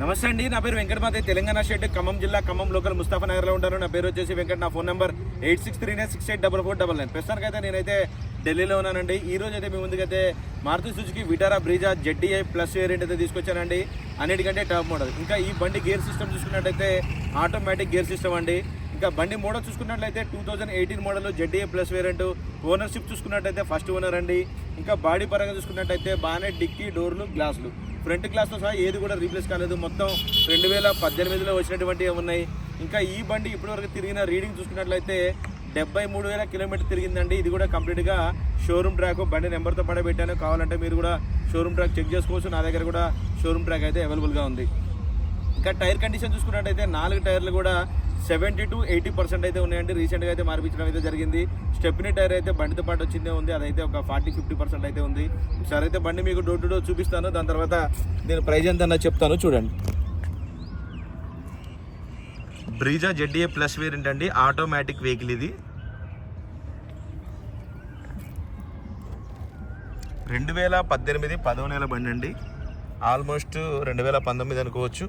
నమస్తే అండి నా పేరు వెంకటమాతే తెలంగాణ షెడ్ ఖమ్మం జిల్లా ఖమ్మం లోకల్ ముస్తాఫా నగర్లో ఉంటాను. నా పేరు వచ్చేసి వెంకట నా phone number eight six three nine six eight double four double nine. ప్రస్తుతానికైతే నేనైతే ఢిల్లీలో ఉన్నానండి. ఈ రోజు అయితే మీ ముందుకైతే Maruti Suzuki Vitara Brezza ZDI plus variant అయితే తీసుకొచ్చానండి. అన్నిటికంటే టాప్ మోడల్. ఇంకా ఈ బండి గేర్ సిస్టమ్ చూసుకున్నట్టయితే ఆటోమేటిక్ గేర్ సిస్టమ్ అండి. ఇంకా బండి మోడల్ చూసుకున్నట్లయితే two thousand eighteen model ZDA plus variant. Ownership చూసుకున్నట్టయితే ఫస్ట్ ఓనర్ అండి. ఇంకా బాడీ పరంగా చూసుకున్నట్టయితే బాగానే డిక్కీ డోర్లు గ్లాసులు. ఫ్రంట్ గ్లాస్తో సహా ఏది కూడా రీప్లేస్ కాలేదు. మొత్తం రెండు వేల పద్దెనిమిదిలో వచ్చినటువంటివి ఉన్నాయి. ఇంకా ఈ బండి ఇప్పటివరకు తిరిగిన రీడింగ్ చూసుకున్నట్లయితే డెబ్బై మూడు వేల కిలోమీటర్ తిరిగిందండి. ఇది కూడా కంప్లీట్గా షోరూమ్ ట్రాక్ బండి నెంబర్తో పడబెట్టాను కావాలంటే మీరు కూడా షోరూమ్ ట్రాక్ చెక్ చేసుకోవచ్చు. నా దగ్గర కూడా షోరూమ్ ట్రాక్ అయితే అవైలబుల్గా ఉంది. ఇంకా టైర్ కండిషన్ చూసుకున్నట్టయితే నాలుగు టైర్లు కూడా సెవెంటీ టు ఎయిటీ పర్సెంట్ అయితే ఉన్నాయండి. రీసెంట్గా అయితే మార్పించడం అయితే జరిగింది. స్టెప్ని టైర్ అయితే బండితో పాటు వచ్చిందే ఉంది. అదైతే ఒక ఫార్టీ ఫిఫ్టీ పర్సెంట్ అయితే ఉంది. ఒకసారి అయితే బండి మీకు డోర్ టు డోర్ చూపిస్తాను. దాని తర్వాత నేను ప్రైజ్ ఎంత చెప్తాను. చూడండి. బ్రీజా జెడ్డీఏ ప్లస్ వేరియంట్ అండి. ఆటోమేటిక్ వెహికల్ ఇది. రెండు వేల పద్దెనిమిది పదో నెల బండి అండి. ఆల్మోస్ట్ రెండు వేల పంతొమ్మిది అనుకోవచ్చు.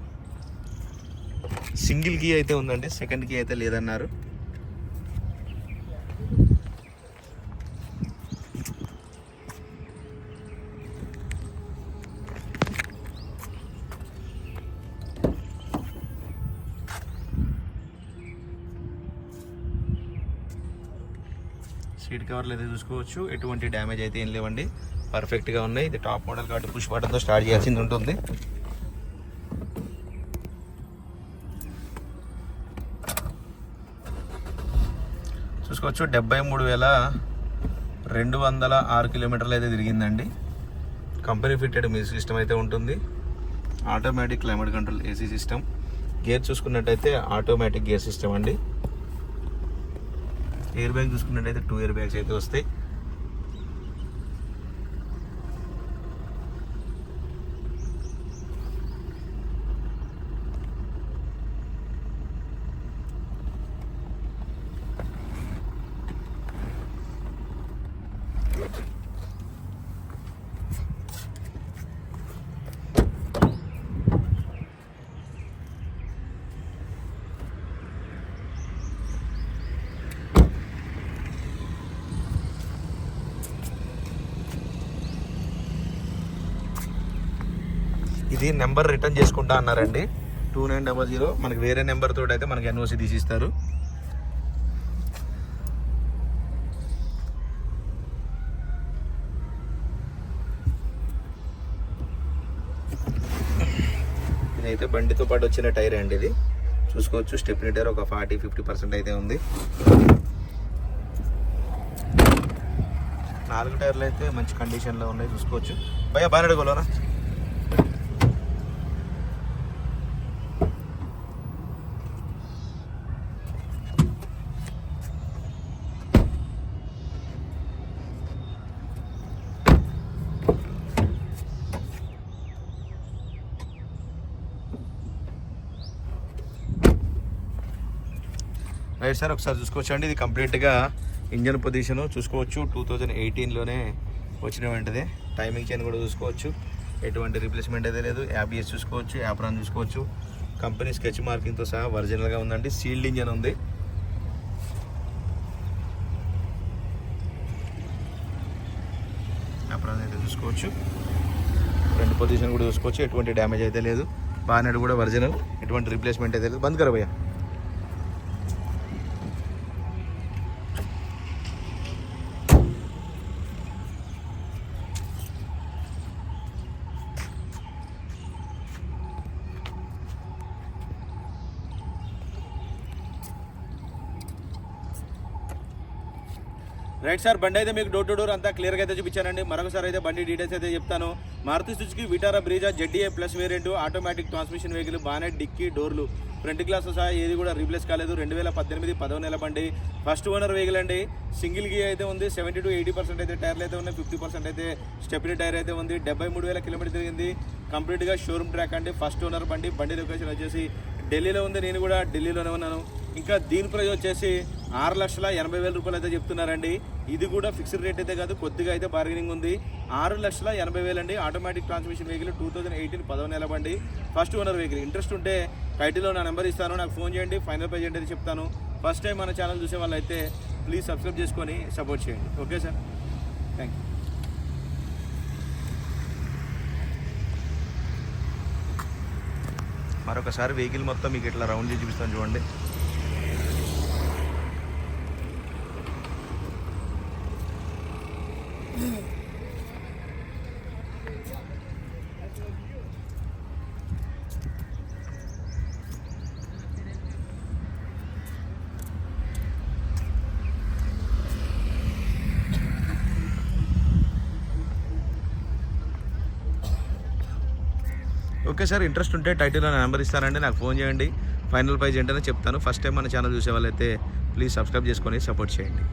సింగిల్ కీ అయితే ఉందండి సెకండ్ కీ అయితే లేదన్నారు. సీట్ కవర్లు అయితే చూసుకోవచ్చు ఎటువంటి డ్యామేజ్ అయితే ఏం లేవండి. పర్ఫెక్ట్గా ఉన్నాయి. ఇది టాప్ మోడల్ కాబట్టి పుష్ బటన్తో స్టార్ట్ చేయాల్సింది ఉంటుంది. చూసుకోవచ్చు. డెబ్బై మూడు వేల రెండు వందల ఆరు కిలోమీటర్లు అయితే తిరిగిందండి. కంపెనీ ఫిట్టెడ్ మ్యూజిక్ సిస్టమ్ అయితే ఉంటుంది. Automatic climate control AC system. Gear చూసుకున్నట్టయితే ఆటోమేటిక్ గేర్ సిస్టమ్ అండి. ఎయిర్ బ్యాగ్ చూసుకున్నట్టయితే టూ ఇయర్ బ్యాగ్స్ అయితే వస్తాయి. ఇది నెంబర్ రిటర్న్ చేసుకుంటా అన్నారండి. Two nine double zero. మనకి వేరే నెంబర్ తోటి అయితే మనకి ఎన్ఓసి తీసిస్తారు. అయితే బండితో పాటు వచ్చిన టైర్ అండి ఇది. చూసుకోవచ్చు స్టెప్ని టైర్ ఒక ఫార్టీ ఫిఫ్టీ పర్సెంట్ అయితే ఉంది. నాలుగు టైర్లు అయితే మంచి కండిషన్లో ఉన్నాయి చూసుకోవచ్చు. భయ బాగా అడగలోనా రైట్ సార్ ఒకసారి చూసుకోవచ్చు అండి ఇది కంప్లీట్గా ఇంజన్ పొజిషన్ చూసుకోవచ్చు. టూ థౌజండ్ ఎయిటీన్లోనే వచ్చిన వెంటనే టైమింగ్ చైన్ కూడా చూసుకోవచ్చు. ఎటువంటి రీప్లేస్మెంట్ అయితే లేదు. యాబిఎస్ చూసుకోవచ్చు యాప్రాన్ చూసుకోవచ్చు. కంపెనీ స్కెచ్ మార్కింగ్తో సహా ఒరిజినల్గా ఉందండి. సీల్డ్ ఇంజన్ ఉంది. యాప్రాన్ అయితే చూసుకోవచ్చు. రెండు పొజిషన్ కూడా చూసుకోవచ్చు. ఎటువంటి డ్యామేజ్ అయితే లేదు. బానెట్ కూడా ఒరిజినల్. ఎటువంటి రీప్లేస్మెంట్ అయితే లేదు. బంద్ కరా రైట్ సార్ బండి అయితే మీకు డోర్ టు డోర్ అంతా క్లియర్గా అయితే చూపించానండి. మరొకసారి అయితే బండి డీటెయిల్స్ అయితే చెప్తాను. Maruti Suzuki Vitara Brezza ZDA plus variant automatic transmission vehicle బానే డిక్కీ డోర్లు. ఫ్రంట్ గ్లాస్ సహా ఏది కూడా రీప్లేస్ కాలేదు. రెండు వేల పద్దెనిమిది పదవ నెల బండి. ఫస్ట్ ఓనర్ వెహికల్ అండి. సింగిల్ గీ అయితే ఉంది. సెవెంటీ టు ఎయిటీ పర్సెంట్ అయితే టైర్లు అయితే ఉన్నాయి. ఫిఫ్టీ పర్సెంట్ అయితే స్టెప్నీ టైర్ అయితే ఉంది. డెబ్బై మూడు వేల కిలోమీటర్ తిరిగింది. కంప్లీట్గా షోరూమ్ ట్రాక్ అండి. ఫస్ట్ ఓనర్ బండి. బండి లొకేషన్ వచ్చేసి ఢిల్లీలో ఉంది. నేను కూడా ఢిల్లీలోనే ఉన్నాను. ఇంకా దీని ప్రైజ్ వచ్చేసి ఆరు లక్షల ఎనభై వేల రూపాయలు అయితే చెప్తున్నారండి. ఇది కూడా ఫిక్స్డ్ రేట్ అయితే కాదు కొద్దిగా అయితే బార్గెనింగ్ ఉంది. ఆరు లక్షల ఎనభై వేలు అండి. Automatic transmission vehicle two thousand eighteen పదవ నెల బండి. ఫస్ట్ ఓనర్ వెహికల్ ఇంట్రెస్ట్ ఉంటే టైటిల్లో నా నెంబర్ ఇస్తాను నాకు ఫోన్ చేయండి ఫైనల్ ప్రైజ్ ఏంటి చెప్తాను. ఫస్ట్ టైం మన ఛానల్ చూసే వాళ్ళు అయితే ప్లీజ్ సబ్స్క్రైబ్ చేసుకొని సపోర్ట్ చేయండి. ఓకే సార్ థ్యాంక్ యూ మరొకసారి వెహికల్ మొత్తం మీకు ఇట్లా రౌండ్ చేసి చూపిస్తాను చూడండి. ఓకే సార్ ఇంట్రెస్ట్ ఉంటే టైటిల్లో నా నెంబర్ ఇస్తానండి నాకు ఫోన్ చేయండి. ఫైనల్ ప్రైజ్ ఏంటనే చెప్తాను. ఫస్ట్ టైం మన ఛానల్ చూసే వాళ్ళైతే ప్లీజ్ సబ్స్క్రైబ్ చేసుకొని సపోర్ట్ చేయండి.